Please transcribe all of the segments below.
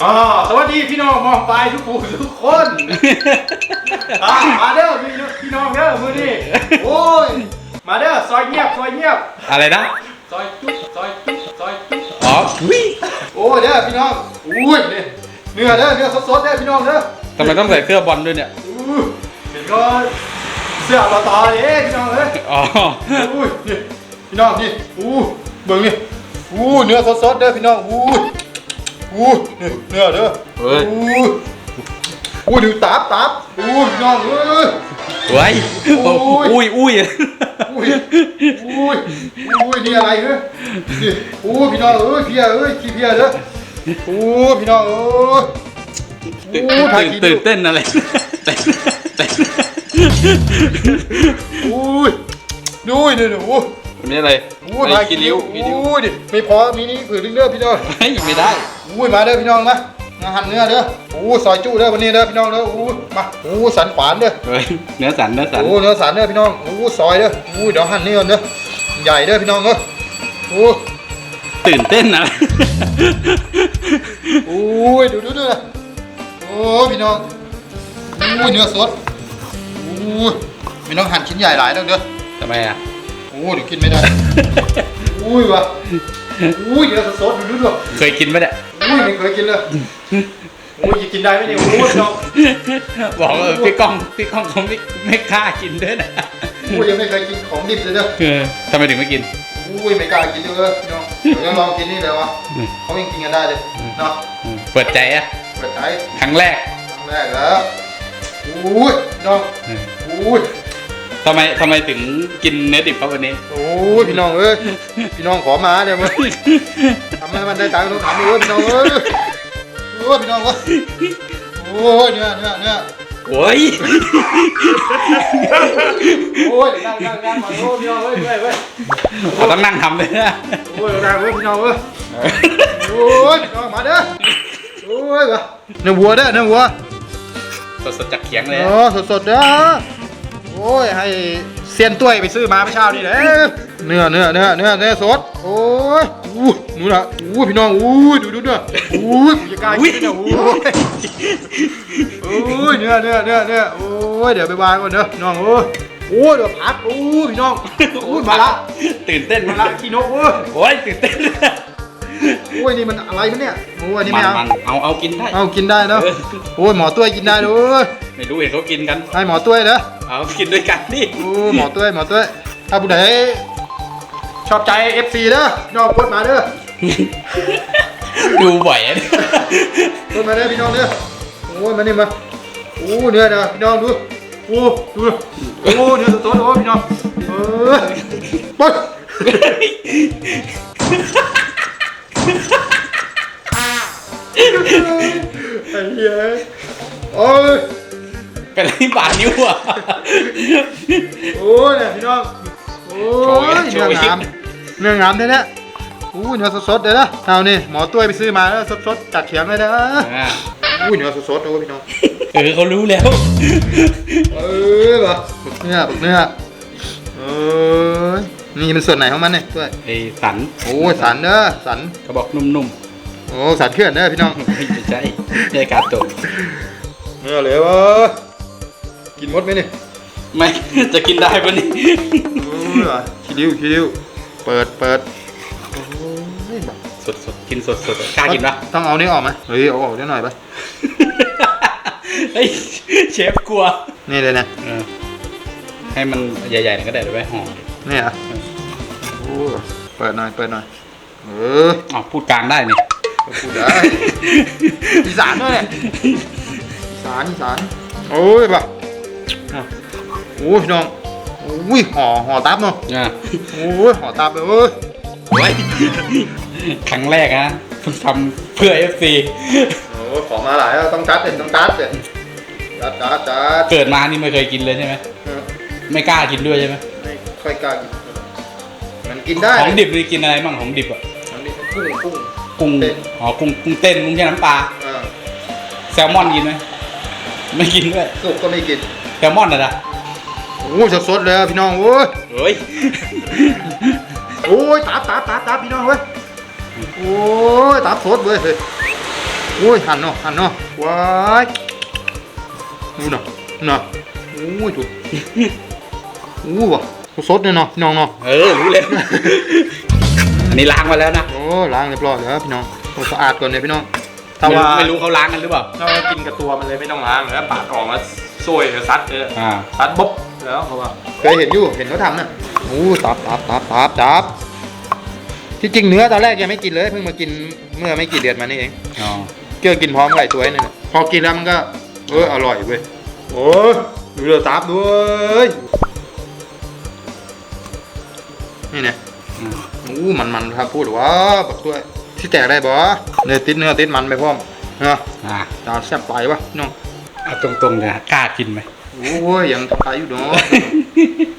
มองไปทุกผู้ทุกคนอะมาเด้อพี่น้องพี่น้องเด้อมือนี่โอ้ยมาเด้อซอยเงียบซอยเงียบอะไรนะ ซอยจุ๊บซอยจุ๊บซอยจุ๊บอ๋อวิโอ้ยเด้อพี่น้องอุ้ยนี่เนื้อเด้อเนื้อสดๆเด้อพี่น้องเด้อทำไมต้องใส่เสื้อบอลด้วยเนี่ยอู้เห็นก็เสื้อต่อต่อเด้พี่น้องเอ้ยอ๋ออุ้ยนี่พี่น้องนี่อู้เบิ่งนี่อู้เนื้อสดๆเด้อพี่น้องอู้ อู้นี่เนื้อเด้อเฮ้ย อู้อู้ดูตับตับอู้พี่น้องเอ้ยไว้โอ้ย อุ้ยอุ้ยอุ้ยอุ้ยอุ้ยนี่อะไรเฮ้ยนี่อู้พี่น้องเอ้ยเพียเอ้ยขี้เพียเด้ออู้พี่น้องเอ้ยตื่นอู้ถ่ายคลิปตื่นเต้นอะไรเต้นเต้นอุ้ยดูนี่นี่อู้วันนี้อะไรอู้ไอ้ถ่ายกิริ้วกิริ้วอู้ดิไม่พอมีนี่ผืนนึงเด้อพี่น้อง เฮ้ยไม่ได้ อุ้ยมาเด้อพี่น้องมามาหั่นเนื้อเด้ออู้ซอยจุเด้อวันนี้เด้อพี่น้องเด้ออู้มาอู้สันขวานเด้อเฮ้ยเนื้อสันเนื้อสันอู้เนื้อสันเด้อพี่น้องอู้ซอยเด้ออู้เดี๋ยวหั่นนี่ก่อนเด้อใหญ่เด้อพี่น้องเด้ออู้ตื่นเต้นอะไรอู้ยดูดูดูนะโอ้พี่น้องอู้เนื้อสดอู้พี่น้องหั่นชิ้นใหญ่หลายเด้อเด้อทำไมอะอู้เดี๋ยวกินไม่ได้ อุ้ยวะอุ้ยเนื้อสดๆดูดูดูเคยกินไหมเนี่ย อุ้ยไม่เคยกินเลยอุ้ยกินได้ไหมเนี่ยอู้พี่น้องบอกเออพี่ก้องพี่ก้องเขาไม่ไม่กล้ากินด้วยนะอู้ยังไม่เคยกินของดิบเลยเด้อเออทำไมถึงไม่กินอุ้ยไม่กล้ากินเลยพี่น้องเดี๋ยวลองกินนี่เลยวะเขายังกินกันได้เลยเนาะเปิดใจอะเปิดใจครั้งแรกครั้งแรกแล้วอุ้ยพี่น้องอืมอุ้ย ทำไมทำไมถึงกินเนื้อดิบครับวันนี้ โอ้ยพี่น้องเอ้ยพี่น้องขอมาเนี่ยมึงทำให้มันได้ตังค์ต้องทำด้วยพี่น้องเอ้ยโอ้ยพี่น้องเอ้ยโอ้ยเนี่ยเนี่ยเนี่ยโอ้ยโอ้ยนั่งนั่งนั่งมาโอ้ยพี่น้องเอ้ยเว้ยเว้ยเราต้องนั่งทำเลยนะโอ้ยนั่งเว้ยพี่น้องเอ้ยโอ้ยพี่น้องมาเด้อโอ้ยวะเนื้อวัวเด้อเนื้อวัวสดๆจากเขียงเลยอ๋อสดๆเด้อ โอ้ยให้เซียนตุ้ยไปซื้อมาเมื่อเช้านี่แหละเนื้อเนื้อเนื้อเนื้อเนื้อสดโอ้ยอู้นู่นน่ะอู้พี่น้องอู้ดูดูเนื้ออู้ยกูจะกล้ากินเนี่ยอู้ยโอ้ยเนื้อเนื้อเนื้อเนื้อโอ้ยเดี๋ยวไปวางก่อนเด้อพี่น้องโอ้ยโอ้ยเดี๋ยวพักอู้พี่น้องอู้ยมาละตื่นเต้นมามาละละขี้นกโอ้ยโอ้ยตื่นเต้นโอ้ยนี่มันอะไรมันเนี่ยโอ้ยนี่มัไม่นเอามันเอาเอากินได้เอากินได้เนาะโอ้ยหมอตุ้ยกินได้เลยไม่รู้เห็นเขากินกันให้หมอตุ้ยเด้อ เอากินด้วยกันดิโอ้หมอตุ้ยหมอตุ้ยถ้าผู้ใดชอบใจ FC เด้อยอกกดมาเด้อดูบ่อยอะเนี่ยกดมาเด้อพี่น้องเด้อโอ้ยมานี่มาโอ้เนื้อเด้อพี่น้องดูโอ้ดูโอ้เนื้อสดๆโอ้พี่น้องเออไปไอ้เหี้ยโอ้ย เป็นอะไรที่บาดนิ้วอะ โอ้ยเนี่ยพี่น้อง โอ้ยโชเนื้ว์ออีก งามเนื้องามเลยเนี่ยอู้เนื้อสดๆเลยนะเอานี่หมอตุ้ยไปซื้อมาแล้วสดๆจากเขียงเลยนะอ่าอู้เนื้อสดๆโอ้พี่น้อง เออเขารู้แล้ว เออว่ะบักเนื้อบักเนื้อเออนี่มันส่วนไหนของมันเนี่ยตุ้ยไอ้สันโอ้ยสันเด้อสัน เขาบอกนุ่มโอ้สันเคลื่อนเด้อพี่น้อง ๆไม่ใช่ใช่การตกเนื้อเลยวะ กินหมดไหมเนี่ยไม่ จะกินได้ปะนี่โอ้ยว่ะคิริวคิริวเปิดเปิดโอ้ยแบบสดสดๆกินสดสดๆกล้ากินปะต้องเอานี่ออกไหมเฮ้ยเอาออกได้หน่อยปะเฮ้ยเชฟกลัว นี่เลยนะเออให้มันใหญ่ๆหน่อยก็ได้เดี๋ยวไปห่อนี่อะโอ้เปิดหน่อยเปิดหน่อยเอออ๋อพูดกลางได้นี่พูดได้อีสานด้วยเนี่ยอีสานอีสานโอ้ยแบบ โอ้ยพี่น้องโอ้ยห่อห่อตับเนาะอ่าโอ้ยห่อตับเลยเว้ยโอ้ยครั้งแรกนะเพิ่งทำเพื่อ FC โอ้ยขอมาหลายแล้วต้องจัดเด็ดต้องจัดเด็ดจัดจัดจัดเกิดมานี่ไม่เคยกินเลยใช่ไหมเออไม่กล้ากินด้วยใช่ไหมไม่ค่อยกล้ากินมันกินได้ของดิบนี่กินอะไรบ้างของดิบอะมันนี่กุ้งกุ้งกุ้งเต้นอ๋อกุ้งกุ้งเต้นกุ้งแช่น้ำปลาอ่าแซลมอนกินไหมไม่กินด้วยสุกก็ไม่กิน แซลมอนอะนะโอ้ยสดๆเลยอะพี่น้องโอ้ยเฮ้ย โอ้ยตับตับตับตับพี่น้องเว้ยโอ้ยตับสดเว้ยเฮ้ยโอ้ยหันเนาะหันเนาะว้ายดูเนาะเนาะโอ้ยถูกอู้ว่ะสดเนี่ยเนาะพี่น้องเนาะเออ รู้เลยอันนี้ล้างมาแล้วนะโอ้ล้างเรียบร้อยแล้วพี่น้องโอ้สะอาดก่อนเลยพี่น้องถ้าไม่ว่ารู้ไม่รู้เขาล้างกันหรือเปล่าถ้าว่ากินกับตัวมันเลยไม่ต้องล้างแล้วปาดออกมา ซวยซัดเลยอ่า ซัดบ๊บแล้วเขาว่าเคยเห็นอยู่ เห็นเขาทำน่ะโอ้ตับตับตับตับตับที่จริงเนื้อตอนแรกยังไม่กินเลย เพิ่งมากินเมื่อไม่กี่เดือนมานี่เองอ๋อเกี่ยวกินพร้อมไก่ตัวนี่นะพอกินแล้วมันก็ เอออร่อยเว้ย โอ้ยดูเรือตับด้วยนี่เนี่ย อืมอู้มันมันครับพูดว่าบักตัวที่แตกได้บ่เนื้อติดเนื้อติดมันไปพร้อมเนาะอ่าจานแซ่บไปวะน้อง เอาตรงๆเลยนะกล้ากินไหมโอ้ยยังทำตายอยู่เนาะ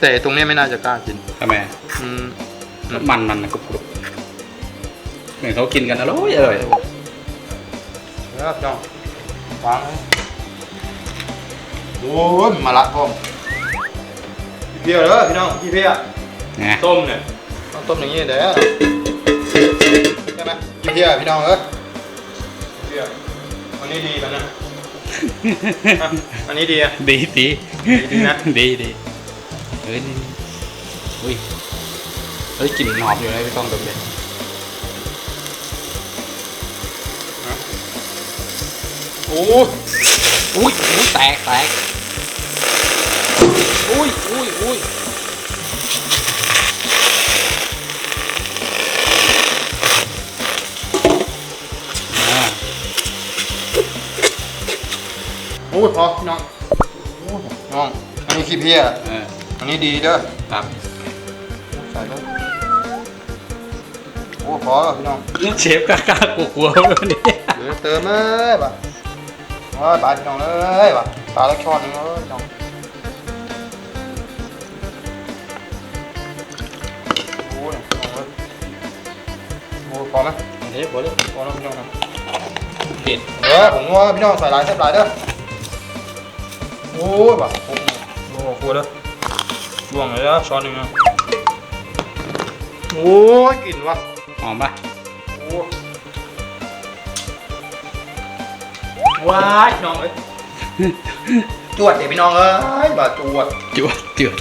แต่ตรงเนี้ยไม่น่าจะกล้ากินทำไมอืมมันมันนะกรุบกรุบเหมือนเขากินกันอร่อยอร่อยเดี๋ยวน้องวางไว้โอ้ยมาละพร้อมเพี้ยวเด้อพี่น้องพี่เพี้ยนะต้มเนี่ยต้องต้มอย่างนี้เด้อใช่ไหมพี่เพี้ยพี่น้องเอ้ยพี่เพี้ยอันนี้ดีแล้วนะ อะอันนี้ดีอะ ดีดีดีนะ ดีดีเฮ้ยนี่อุ้ยเฮ้ยกลิ่นหอมอยู่เลยพี่ต้องดมเลยโอ้อุ้ยอุ้ยแตกแตกอุ้ยอุ้ยอุ้ย โอ้ยพอพี่น้องโอ้ยน้อง อันนี้ขี้เพี้ยเอออันนี้ดีเด้อ ครับใส่เลยโอ้พอแล้วพี่น้อง เชฟกล้ากล้ากลัวกลัวๆวันนี้เดี๋ยวเติมเลยป่ะโอ้ยปลาพี่น้องเลยป่ะปลาเล็กช้อนหนึงเลยพี่น้องโอ้ยพี่น้องเอ้ยโอ้ยพอไหมเชฟบอกเลยพอแล้วพี่น้องนะเผ็ดเด้อผมว่าพี่น้องใส่หลายแซ่บหลายเด้อ โอ้ยป่ะโอ้โหโอ้โหกลัวเด้อล่วงเลยเด้อช้อนหนึ่งนะโอ้ยกลิ่นว่ะหอมปะโอ้ว้ายพี่น้องเอ้ยจวดเดี๋ยวพี่น้องเอ้ยบ่าจวดจวดเจือด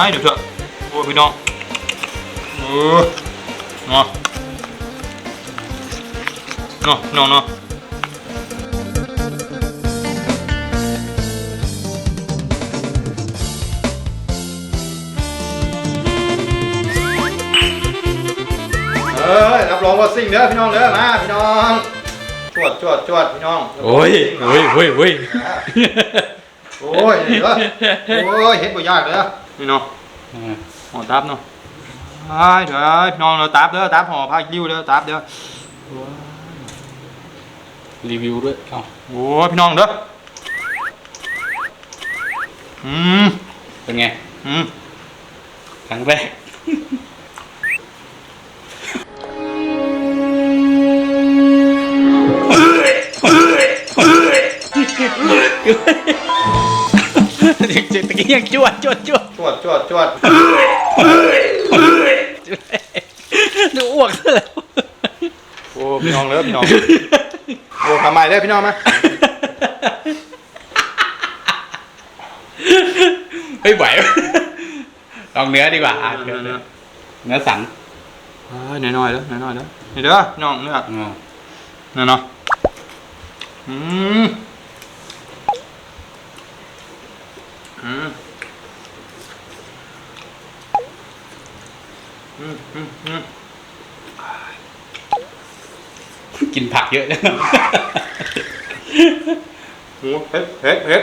ายเดี๋ยวเถอะโอ้ยพี่น้องเออเนาะเนาะพี่น้องเนาะเอ้ยรับรองว่าสิ่งเด้อพี่น้องเด้อมาพี่น้องจวดจวดจวดพี่น้องโอ้ยโอ้ยโอ้ยโอ้ยโอ้ยเด้อโอ้ยเฮ็ดบ่ยากเด้อพี่ น้องอ่าห่อตับเนาะไอ้เดี๋ยวพี่น้องเราตับเด้อตับห่อผ้ากิ้วเด้อตับเด้อรีวิวด้วยเอ้าโอ้ยพี่น้องเด้ออืมเป็นไงอืมครั้งแรก ตะกี้ยังจวดจวดจวดจวดจวดจวดดูอ้วกซะแล้วโอ้พี่น้องเด้อพี่น้องโอ้ทำไมเด้อพี่น้องมาเฮ้ยไหวลองเนื้อดีกว่าอะเนื้อเนื้อเนื้อสันเอ้ยน้อยๆเด้อน้อยๆเด้อนี่เด้อพี่น้องเนื้ออ๋อเนื้อเนาะอืม อืมอืมอืมอืมกินผักเยอะจังโอ้เฮ็ดเฮ็ดเฮ็ด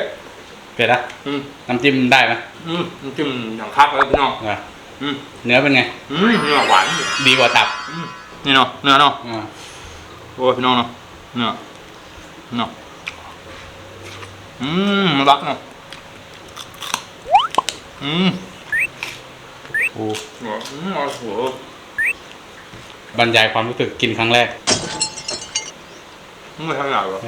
เผ็ดอะอืมน้ำจิ้มได้ไหมอืมน้ำจิ้มอย่างคักเลยพี่น้องอะอืมเนื้อเป็นไงอืมเนื้อหวานดีกว่าตับอืมนี่เนาะเนื้อเนาะอ่าโอ้ยพี่น้องเนาะเนื้อเนาะอืมรักเนาะ อืมโอ้อืมอร่อยโหบรรยายความรู้สึกกินครั้งแรกอไม่ทำหนักหรอ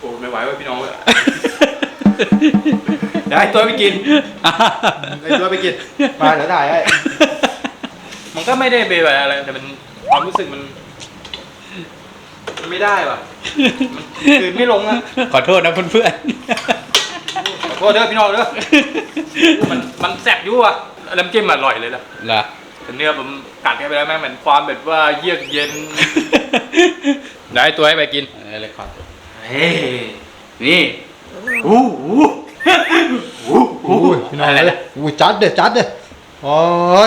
โอ้ไม่ไหวว่ะพี่น้องเลยเดี๋ยวให้ตัวไปกินให้ตัวไปกิน มาเดี๋ยวถ่ายให้ มันก็ไม่ได้เป็นแบบอะไรแต่มันความรู้สึกมันมันไม่ได้ว่ะ มันคืนไม่ลงอะขอโทษนะเพื่อนขอโทษเด้อพี่น้องเด้อมันมันแซ่บอยู่อะน้ำจิ้มอร่อยเลยนะๆเหรอแต่เนื้อผมกัดเข้าไปแล้วแม่งเหมือนความแบบว่าเยือกเย็นได้ตัวให้ไปกินเออเลยขอเฮ้นี่อู้หูอู้หูอุ้ยพี่น้องอะไรเลนะยอุ้ยจัดเด้อจัดเด้อโอ้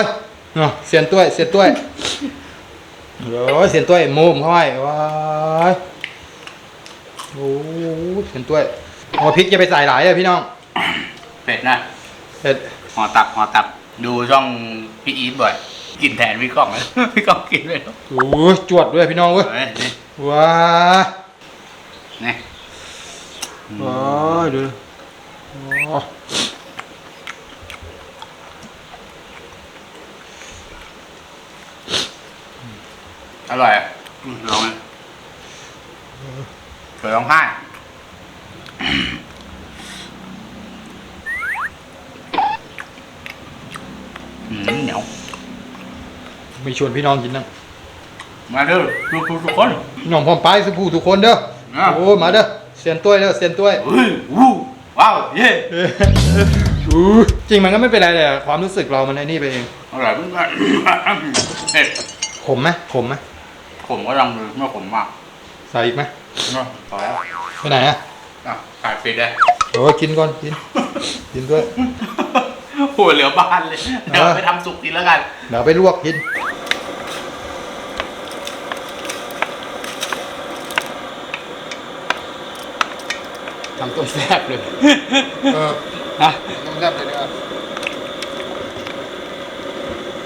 ยเนาะเสียนต้วยเสียนต้วยโอ้ยเสียนต้วยมุมเข้าไปว้าย โอ้ยเสียนต้วยโอ้พริกจะไปใส่หลายเลยพี่น้องเป็ดนะเผ็ดห่อตับห่อตับ ดูช่องพี่อีทบ่อย กินแทนพี่ก้องนะพี่ก้องกินเลยโอ้ยจวดด้วยพี่น้องเว้ยเฮ้ยนี่ว้ายนี่ว้ายดูโอ้อร่อยอะอืมลองเลย เผื่อร้องไห้อืมเหนียวไม่ชวนพี่น้องกินนะมาเด้อทุกทุกทุกคนพี่น้องพร้อมไปสุภูทุกคนเด้ออะโอ้ยมาเด้อเสียนต้วยเด้อเสียนต้วยเฮ้ยวู้ว้าวเย่อู้จริงมันก็ไม่เป็นไรเลยอะความรู้สึกเรามันไอ้นี่ไปเองอร่อยมากเผ็ดขมไหมขมไหมขมก็ลองดูไม่ขมมากใส่อีกไหม เนาะพอแล้วไปไหนอะอะขายปิดเลยโอ้ยกินก่อนกิน กินด้วยหัวเหลือบ้านเลย เดี๋ยวเออไปทำสุกกินแล้วกันเดี๋ยวไปลวกกิน ทำต้มแซ่บเลยเออนะน้ำแซ่บเลยนะครับ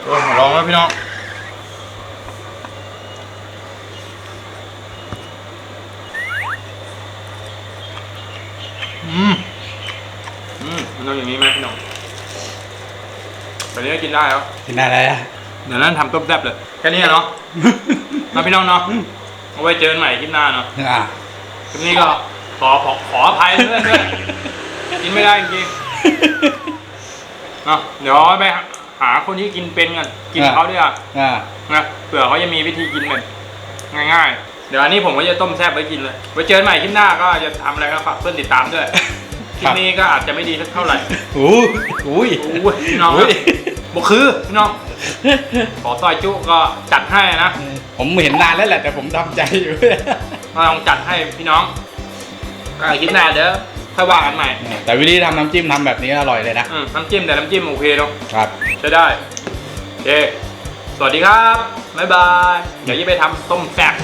โอ้ยมาลองแล้วพี่น้อง อืม อืมมัน ต้องอย่างนี้ไหมพี่น้องแบบนี้ก็กินได้แล้วกินอะไรอะเดี๋ยวนั้นทำต้มแซ่บเลยแค่นี้อะเนาะมาพี่น้องเนาะเอาไว้เจอกันใหม่คลิปหน้าเนาะอะคลิปนี้ก็ขอขอขออภัยเพื่อนด้วยกินไม่ได้จริงๆเนาะเดี๋ยวไปหาคนที่กินเป็นกันกินกับเขาด้วยอะอะนะเผื่อเขาจะมีวิธีกินแบบง่ายๆ เดี๋ยวอันนี้ผมก็จะต้มแซ่บไว้กินเลยไว้เจอกันใหม่คลิปหน้าก็จะทำอะไรก็ฝากเพื่อนติดตามด้วย คลิปนี้ก็อาจจะไม่ดีสักเท่าไหร่อู้อุ้ยโอ้ยพี่น้องอุ้ยบอกคือพี่น้องขอซอยจุก็จัดให้นะ ผมเห็นนานแล้วแหละแต่ผมทำใจอยู่ก็ลองจัดให้พี่น้องก็คลิปหน้าเดี๋ยวค่อยว่ากันใหม่ แต่วิธีทำน้ำจิ้มทำแบบนี้อร่อยเลยนะอืมน้ำจิ้มแต่น้ำจิ้มโอเคเนาะครับใช้ได้โอเคสวัสดีครับบ๊ายบายเดี๋ยวจะไปทำต้มแซ่บ